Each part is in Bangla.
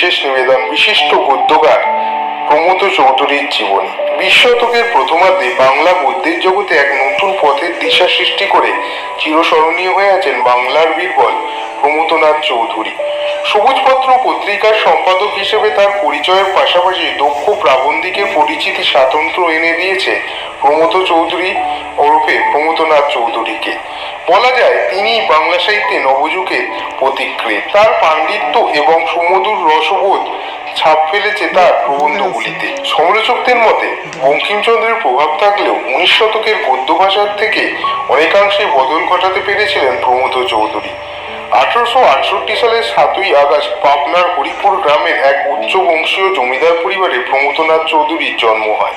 বিশেষ নিবেদন, বিশিষ্ট গদ্যকার প্রমোদ চৌধুরীর জীবনী। বিশ শতকের প্রথমার্ধে বাংলা গদ্যের জগতে এক নতুন পথের দিশা সৃষ্টি করে চিরস্মরণীয় হয়ে আছেন বাংলার বীরবল প্রমোদনাথ চৌধুরী। সবুজপত্র পত্রিকার সম্পাদক হিসেবে তার পরিচয়ের পাশাপাশি দক্ষ প্রাবন্ধিকের পরিচিতি স্বাতন্ত্র এনে দিয়েছে প্রমোদ চৌধুরী ওরফে প্রমোদনাথ চৌধুরীকে। বলা যায়, তিনি বাংলা সাহিত্যে নবযুগের প্রতিক্রিয়া তার পাণ্ডিত্য এবং সুমধুর রসবোধ ছাপ ফেলেছে তার প্রবন্ধগুলিতে। সমালোচকদের মতে, বঙ্কিমচন্দ্রের প্রভাব থাকলেও উনিশ শতকের গদ্য ভাষার থেকে অনেকাংশে বদল ঘটাতে পেরেছিলেন প্রমোদ চৌধুরী। আঠারোশো আটষট্টি সালের সাতই আগস্ট পাবনার হরিপুর গ্রামের এক উচ্চ বংশীয় জমিদার পরিবারে প্রমোদনাথ চৌধুরীর জন্ম হয়।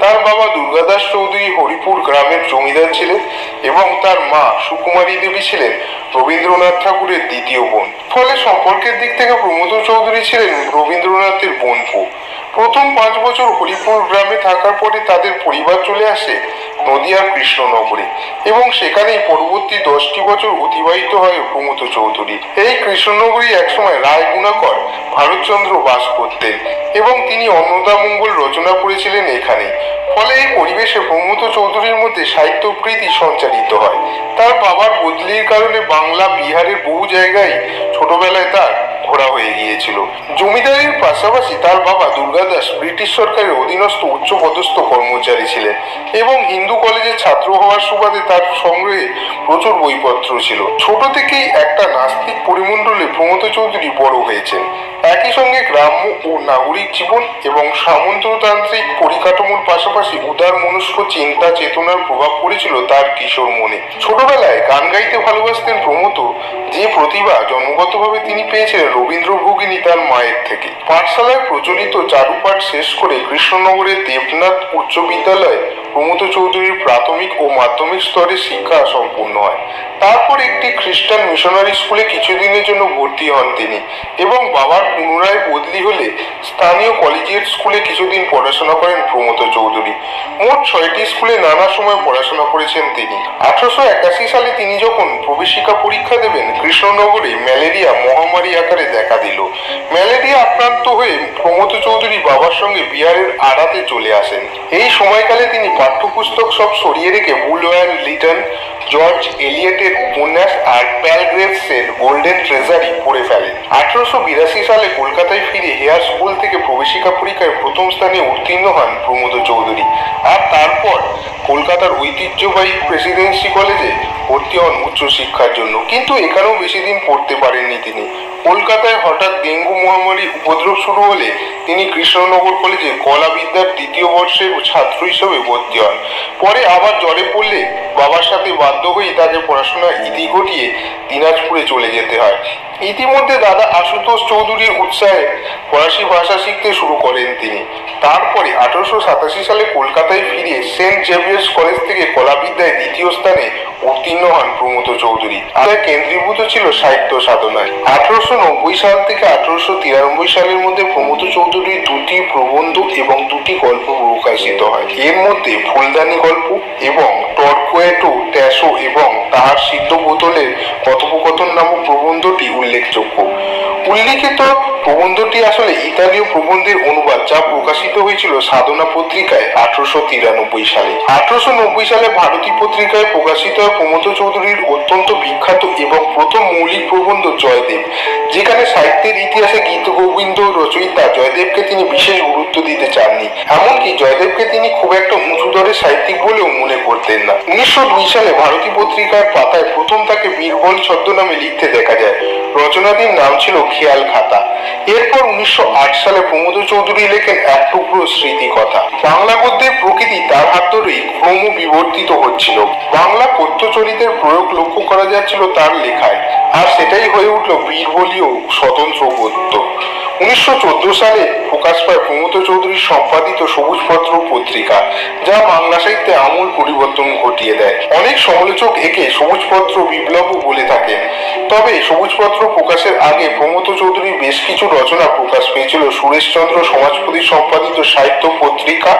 তার বাবা দুর্গাদাস চৌধুরী হরিপুর গ্রামের জমিদার ছিলেন এবং তার মা সুকুমারী দেবী ছিলেন রবীন্দ্রনাথ ঠাকুরের দ্বিতীয় বোন। ফলে সম্পর্কের দিক থেকে প্রমোদ চৌধুরী ছিলেন রবীন্দ্রনাথের বোনপো প্রথম পাঁচ বছর হরিপুর গ্রামে থাকার পরে তাদের পরিবার চলে আসে নদিয়ার কৃষ্ণনগরে এবং সেখানেই পরবর্তী দশটি বছর অতিবাহিত হয় প্রমোদ চৌধুরী। এই কৃষ্ণনগরী একসময় রায় গুণাকর ভারতচন্দ্র বাস করতেন এবং তিনি অন্নদামঙ্গল রচনা করেছিলেন এখানে। ফলে এই পরিবেশে প্রমোদ চৌধুরীর মধ্যে সাহিত্য প্রীতি সঞ্চারিত হয়। তার বাবার বদলির কারণে বাংলা বিহারের বহু জায়গায় ছোটবেলায় তার ঘোরা হয়ে গিয়েছিল। জমিদারির পাশাপাশি তার বাবা দুর্গাদাস ব্রিটিশ সরকারের অধীনস্থ উচ্চ পদস্থ কর্মচারী ছিলেন এবং হিন্দু কলেজের ছাত্র হওয়ার সুবাদে তার সংগ্রহে প্রচুর বইপত্র ছিল। ছোট থেকেই একটা নাস্তিক পরিমণ্ডলে প্রমোদ চৌধুরী বড় হয়েছেন। একই সঙ্গে গ্রাম্য ও নাগরিক জীবন এবং সামন্ততান্ত্রিক পরিকাঠামোর পাশাপাশি উদার মনস্ক চিন্তা চেতনার প্রভাব পড়েছিল তার কিশোর মনে। ছোটবেলায় গান গাইতে ভালোবাসতেন প্রমোদ, যে প্রতিভা জন্মগতভাবে তিনি পেয়েছিলেন রবীন্দ্র ভগিনী তার মায়ের থেকে। পাঠশালায় প্রচলিত চারুপাঠ শেষ করে কৃষ্ণনগরের দেবনাথ উচ্চ বিদ্যালয়ে প্রমোদ চৌধুরীর প্রাথমিক ও মাধ্যমিক স্তরে শিক্ষা সম্পূর্ণ হয়। তারপর একটি খ্রিস্টান মিশনারি স্কুলে কিছুদিনের জন্য ভর্তি হন তিনি এবং বাবার পুনরায় বদলি হলে স্থানীয় কলেজিয়েট স্কুলে কিছুদিন পড়াশোনা করেন প্রমোদ চৌধুরী। মোট ছয়টি স্কুলে নানা সময় পড়াশোনা করেছেন তিনি। আঠারোশো একাশি সালে তিনি যখন প্রবেশিকা পরীক্ষা দেবেন, কৃষ্ণনগরে ম্যালেরিয়া মহামারী আকারে দেখা দিল। ম্যালেরিয়া আক্রান্ত হয়ে প্রমোদ চৌধুরী বাবার সঙ্গে বিহারের আড়াতে চলে আসেন। এই সময়কালে তিনি পাঠ্যপুস্তক সব সরিয়ে রেখে বুলওয়ার লিটন জর্জ এলিয়েটের উপন্যাস আর প্যালগ্রেভসের গোল্ডেন ট্রেজারি পড়ে ফেলেন। আঠারোশো বিরাশি সালে কলকাতায় ফিরে হেয়ার স্কুল থেকে প্রবেশিকা পরীক্ষায় প্রথম স্থানে উত্তীর্ণ হন প্রমোদ চৌধুরী। আর তারপর কলকাতার ঐতিহ্যবাহী প্রেসিডেন্সি কলেজে ভর্তি হন উচ্চশিক্ষার জন্য। কিন্তু এখানেও বেশি দিন পড়তে পারেননি তিনি। কলকাতায় হঠাৎ ডেঙ্গু মহামারী উপদ্রব শুরু হলে তিনি কৃষ্ণনগর কলেজে কলাবিদ্যার দ্বিতীয় বর্ষের ছাত্র হিসেবে ভর্তি হন। পরে আবার জ্বরে পড়লে বাবার সাথে বাধ্য হয়ে তাকে পড়াশোনা ইতি ঘটিয়ে দিনাজপুরে চলে যেতে হয়। ইতিমধ্যে দাদা আশুতোষ চৌধুরীর উৎসাহে ফরাসি ভাষা শিখতে শুরু করেন তিনি। তারপরে আঠারোশো সাতাশি সালে কলকাতায় ফিরে সেন্ট জেভিয়ার্স কলেজ থেকে কলাবিদ্যায় দ্বিতীয় স্থানে উত্তীর্ণ হন প্রমোদ চৌধুরী। আর কেন্দ্রীভূত ছিল সাহিত্য সাধনায়। আঠারোশো নব্বই সাল থেকে আঠারোশো তিরানব্বই সালের মধ্যে প্রমোদ চৌধুরীর দুটি প্রবন্ধ এবং দুটি গল্প প্রকাশিত হয়। এর মধ্যে ফুলদানি গল্প এবং টর্কুয়েটো, ট্যাসো এবং তাহার সিদ্ধ বোতলের কথোপকথন নামক প্রবন্ধটি উল্লেখযোগ্য। উল্লিখিত প্রবন্ধটি আসলে ইতালীয় প্রবন্ধের অনুবাদ যা প্রকাশিত হয়েছিল সাধনা পত্রিকায় আঠারোশো তিরানব্বই সালে। আঠারোশো নব্বই সালে ভারতী পত্রিকায় প্রকাশিত হয় প্রমোদ চৌধুরীর অত্যন্ত বিখ্যাত এবং প্রথম মৌলিক প্রবন্ধ জয়দেব, যেখানে সাহিত্যের ইতিহাসে গীত, গোবিন্দ রচয়িতা জয়দেবকে তিনি বিশেষ গুরুত্ব দিতে চাননি। এমনকি জয়দেবকে তিনি খুব একটা উঁচু দরের সাহিত্যিক বলেও মনে করতেন না। উনিশশো দুই সালে ভারতী পত্রিকার পাতায় প্রথম তাকে বীরবল ছদ্মনামে লিখতে দেখা যায়। রচনাটির নাম ছিল খেয়াল খাতা। এরপর উনিশশো আট সালে প্রমোদ চৌধুরী লেখেন এক টুকরো স্মৃতি কথা। বাংলা গদ্যের প্রকৃতি তার হাত ধরেই ক্রম বিবর্তিত হচ্ছিল। বাংলা পদ্যচরিতের প্রয়োগ লক্ষ্য করা যাচ্ছিল তার লেখায়। আর সেটাই হয়ে উঠল বীরবলীয় স্বতন্ত্র গদ্য। উনিশশো চোদ্দ সালে প্রকাশ পায় প্রমোদ চৌধুরীর সম্পাদিত সবুজপত্র পত্রিকা, যা বাংলা সাহিত্যে আমূল পরিবর্তন ঘটিয়ে দেয়। অনেক সমালোচক একে সবুজপত্র বিপ্লবও বলে থাকেন। তবে সবুজপত্র প্রকাশের আগে প্রমোদ চৌধুরীর বেশ কিছু রচনা প্রকাশ পেয়েছিল। সুরেশচন্দ্র সমাজপতি সম্পাদিত সাহিত্য পত্রিকা,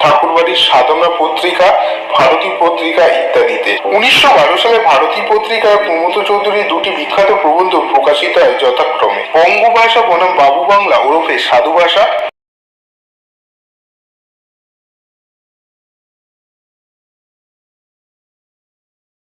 ঠাকুরবাড়ির সাধনা পত্রিকা, ভারতী পত্রিকা ইত্যাদিতে। উনিশশো বারো সালে ভারতী পত্রিকায় প্রমোদ চৌধুরীর দুটি বিখ্যাত প্রবন্ধ প্রকাশিত হয় যথাক্রমে। বঙ্গভাষা বনাম বাবু বাংলা ওরফে সাধু ভাষা